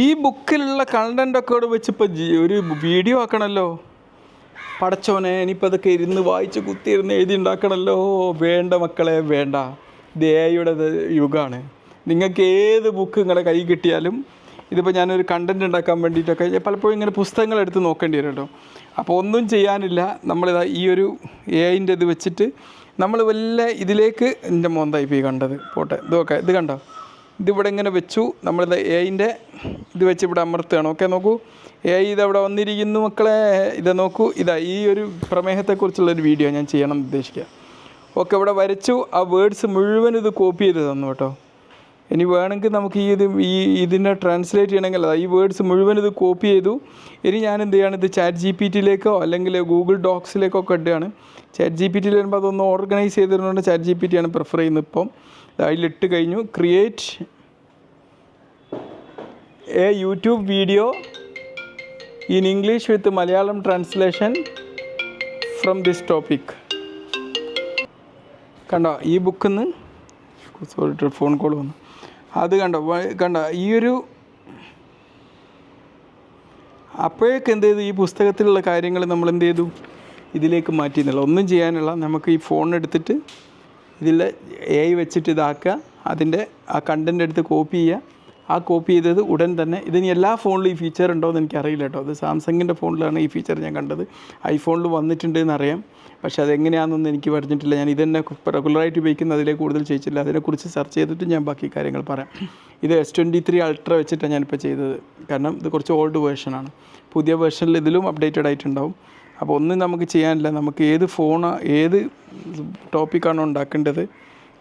ഈ ബുക്കിലുള്ള കണ്ടന്റൊക്കെ ഇവിടെ വെച്ചിപ്പോൾ ഒരു വീഡിയോ ആക്കണമല്ലോ പടച്ചോനെ ഇനിയിപ്പോൾ അതൊക്കെ ഇരുന്ന് വായിച്ച് കുത്തിയിരുന്ന് എഴുതി ഉണ്ടാക്കണമല്ലോ വേണ്ട മക്കളെ വേണ്ട. എയുടെ യുഗമാണ് നിങ്ങൾക്ക് ഏത് ബുക്ക് നിങ്ങളുടെ കൈ കിട്ടിയാലും ഇതിപ്പോൾ ഞാനൊരു കണ്ടന്റ് ഉണ്ടാക്കാൻ വേണ്ടിയിട്ടൊക്കെ പലപ്പോഴും ഇങ്ങനെ പുസ്തകങ്ങൾ എടുത്ത് നോക്കേണ്ടി വരും കേട്ടോ അപ്പോൾ ഒന്നും ചെയ്യാനില്ല. നമ്മളിതാ ഈ ഒരു എഐന്റെ ഐന്റെ ഇത് വെച്ചിട്ട് നമ്മൾ വല്ല ഇതിലേക്ക് എന്റെ മോന്തായി പോയി കണ്ടത്. പോട്ടെ ഇതൊക്കെ ഇത് കണ്ടോ? ഇതിവിടെ ഇങ്ങനെ വെച്ചു. നമ്മളിത് എഐന്റെ ഐന്റെ ഇത് വെച്ച് ഇവിടെ അമർത്തുകയാണ്. ഓക്കെ നോക്കൂ. എ ഐ ഇതവിടെ വന്നിരിക്കുന്നു മക്കളെ. ഇത് നോക്കൂ. ഇതാ ഈ ഒരു പ്രമേഹത്തെക്കുറിച്ചുള്ള ഒരു വീഡിയോ ഞാൻ ചെയ്യണം ഉദ്ദേശിക്കുക. ഓക്കെ ഇവിടെ വരച്ചു. ആ വേർഡ്സ് മുഴുവൻ ഇത് കോപ്പി ചെയ്ത് തന്നു കേട്ടോ. ഇനി വേണമെങ്കിൽ നമുക്ക് ഈ ഇത് ഈ ഇതിനെ ട്രാൻസ്ലേറ്റ് ചെയ്യണമെങ്കിൽ അതാ ഈ വേർഡ്സ് മുഴുവൻ ഇത് കോപ്പി ചെയ്തു. ഇനി ഞാൻ എന്ത് ചെയ്യാണ് ഇത് ചാറ്റ് ജി പി ടിയിലേക്കോ അല്ലെങ്കിൽ ഗൂഗിൾ ഡോക്സിലേക്കോ ഒക്കെ ഇടുകയാണ്. ചാറ്റ് ജി പി ടിയിൽ വരുമ്പോൾ അതൊന്ന് ഓർഗനൈസ് ചെയ്തിരുന്നുകൊണ്ട് ചാറ്റ് ജി പി ടി ആണ് പ്രിഫർ ചെയ്യുന്നത് ഇപ്പം. അതിലിട്ട് കഴിഞ്ഞു. Create a YouTube video in English with Malayalam translation from this topic കണ്ടോ ഈ ബുക്കിൽ നിന്ന് ഫോൺ കോൾ വന്നു. അത് കണ്ടോ കണ്ടോ ഈ ഒരു അപ്പോഴേക്ക് എന്ത് ചെയ്തു? ഈ പുസ്തകത്തിലുള്ള കാര്യങ്ങൾ നമ്മൾ എന്ത് ചെയ്തു? ഇതിലേക്ക് മാറ്റി എന്നുള്ള. ഒന്നും ചെയ്യാനുള്ള. നമുക്ക് ഈ ഫോൺ എടുത്തിട്ട് ഇതിൽ എ വെച്ചിട്ട് ഇതാക്കുക. അതിന്റെ ആ കണ്ടന്റ് എടുത്ത് കോപ്പി ചെയ്യുക. ആ കോപ്പി ചെയ്തത് ഉടൻ തന്നെ. ഇതിന് എല്ലാ ഫോണിലും ഈ ഫീച്ചർ ഉണ്ടോ എന്ന് എനിക്കറിയില്ല കേട്ടോ അത് സാംസങ്ങിന്റെ ഫോണിലാണ് ഈ ഫീച്ചർ ഞാൻ കണ്ടത്. ഐഫോണിൽ വന്നിട്ടുണ്ട് എന്നറിയാം. പക്ഷേ അതെങ്ങനെയാണെന്നൊന്നും എനിക്ക് പറഞ്ഞിട്ടില്ല. ഞാൻ ഇതന്നെ റെഗുലറായിട്ട് ഉപയോഗിക്കുന്ന അതിലേക്ക് കൂടുതൽ ചോദിച്ചില്ല അതിനെക്കുറിച്ച് സെർച്ച് ചെയ്തിട്ട് ഞാൻ ബാക്കി കാര്യങ്ങൾ പറയാം. ഇത് എസ് ട്വന്റി ത്രീ അൾട്ര വെച്ചിട്ടാണ് ഞാനിപ്പോൾ ചെയ്തത്. കാരണം ഇത് കുറച്ച് ഓൾഡ് വേർഷനാണ് പുതിയ വേർഷനിൽ ഇതിലും അപ്ഡേറ്റഡ് ആയിട്ടുണ്ടാവും. അപ്പോൾ ഒന്നും നമുക്ക് ചെയ്യാനില്ല. നമുക്ക് ഏത് ഫോണാ ഏത് ടോപ്പിക്കാണോ ഉണ്ടാക്കേണ്ടത്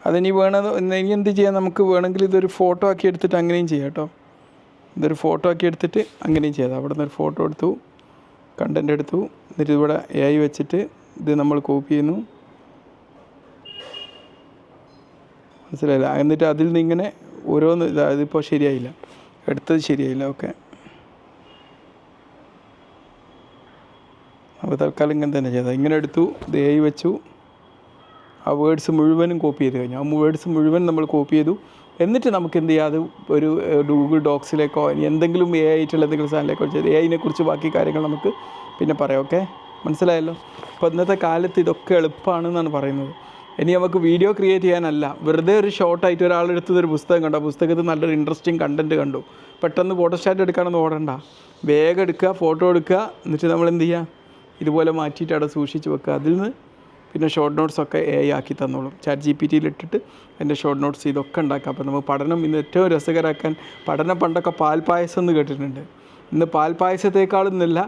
അതിനി വേണത് ഇനി എന്ത് ചെയ്യാം? നമുക്ക് വേണമെങ്കിൽ ഇതൊരു ഫോട്ടോ ആക്കി എടുത്തിട്ട് അങ്ങനെയും ചെയ്യാം കേട്ടോ. ഇതൊരു ഫോട്ടോ ആക്കി എടുത്തിട്ട് അങ്ങനെയും ചെയ്യാം. അവിടെ നിന്ന് ഒരു ഫോട്ടോ എടുത്തു. കണ്ടന്റ് എടുത്തു. എന്നിട്ട് ഇവിടെ എ ഐ വെച്ചിട്ട് ഇത് നമ്മൾ കോപ്പി ചെയ്യുന്നു. മനസ്സിലായില്ല? എന്നിട്ട് അതിൽ നിന്ന് ഇങ്ങനെ ഓരോന്ന് ഇതാ ഇതിപ്പോൾ ശരിയായില്ല. എടുത്തത് ശരിയായില്ല. ഓക്കെ. അപ്പോൾ തൽക്കാലം ഇങ്ങനെ തന്നെ ചെയ്താൽ ഇങ്ങനെ എടുത്തു. ഇത് വെച്ചു. ആ വേർഡ്സ് മുഴുവനും കോപ്പി ചെയ്ത് കഴിഞ്ഞു. ആ വേർഡ്സ് മുഴുവൻ നമ്മൾ കോപ്പി ചെയ്തു. എന്നിട്ട് നമുക്ക് എന്ത് ചെയ്യാം? അത് ഒരു ഗൂഗിൾ ഡോക്സിലേക്കോ ഇനി എന്തെങ്കിലും എ ആയിട്ടുള്ള എന്തെങ്കിലും സാധനത്തിലേക്കോ ചെയ്ത് എ ഐനെ കുറിച്ച് ബാക്കി കാര്യങ്ങൾ നമുക്ക് പിന്നെ പറയാം ഓക്കെ മനസ്സിലായല്ലോ? അപ്പോൾ ഇന്നത്തെ കാലത്ത് ഇതൊക്കെ എളുപ്പമാണെന്നാണ് പറയുന്നത്. ഇനി നമുക്ക് വീഡിയോ ക്രിയേറ്റ് ചെയ്യാനല്ല. വെറുതെ ഒരു ഷോർട്ടായിട്ട് ഒരാളെടുത്തത് ഒരു പുസ്തകം കണ്ടു. ആ പുസ്തകത്തിൽ നല്ലൊരു ഇൻട്രസ്റ്റിംഗ് കണ്ടന്റ് കണ്ടു. പെട്ടെന്ന് ഫോട്ടോസ്റ്റാറ്റ് എടുക്കാനൊന്നും ഓടണ്ട. വേഗം എടുക്കുക ഫോട്ടോ എടുക്കുക. എന്നിട്ട് നമ്മൾ എന്ത് ചെയ്യുക ഇതുപോലെ മാറ്റിയിട്ട് അവിടെ സൂക്ഷിച്ച് വെക്കുക. അതിൽ നിന്ന് പിന്നെ ഷോർട്ട് നോട്ട്സൊക്കെ എ ഐ ആക്കി തന്നോളും. ചാറ്റ് ജി പി ടിയിൽ ഇട്ടിട്ട് എന്റെ ഷോർട്ട് നോട്ട്സ് ഇതൊക്കെ ഉണ്ടാക്കാം. അപ്പോൾ നമുക്ക് പഠനം ഇന്ന് ഏറ്റവും രസകരമാക്കാൻ പഠനം പണ്ടൊക്കെ പാൽപ്പായസം എന്ന് കേട്ടിട്ടുണ്ട്. ഇന്ന് നല്ല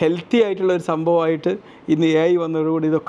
ഹെൽത്തി ആയിട്ടുള്ള ഒരു സംഭവമായിട്ട് ഇന്ന് എ ഐ വന്നതോടുകൂടി ഇതൊക്കെ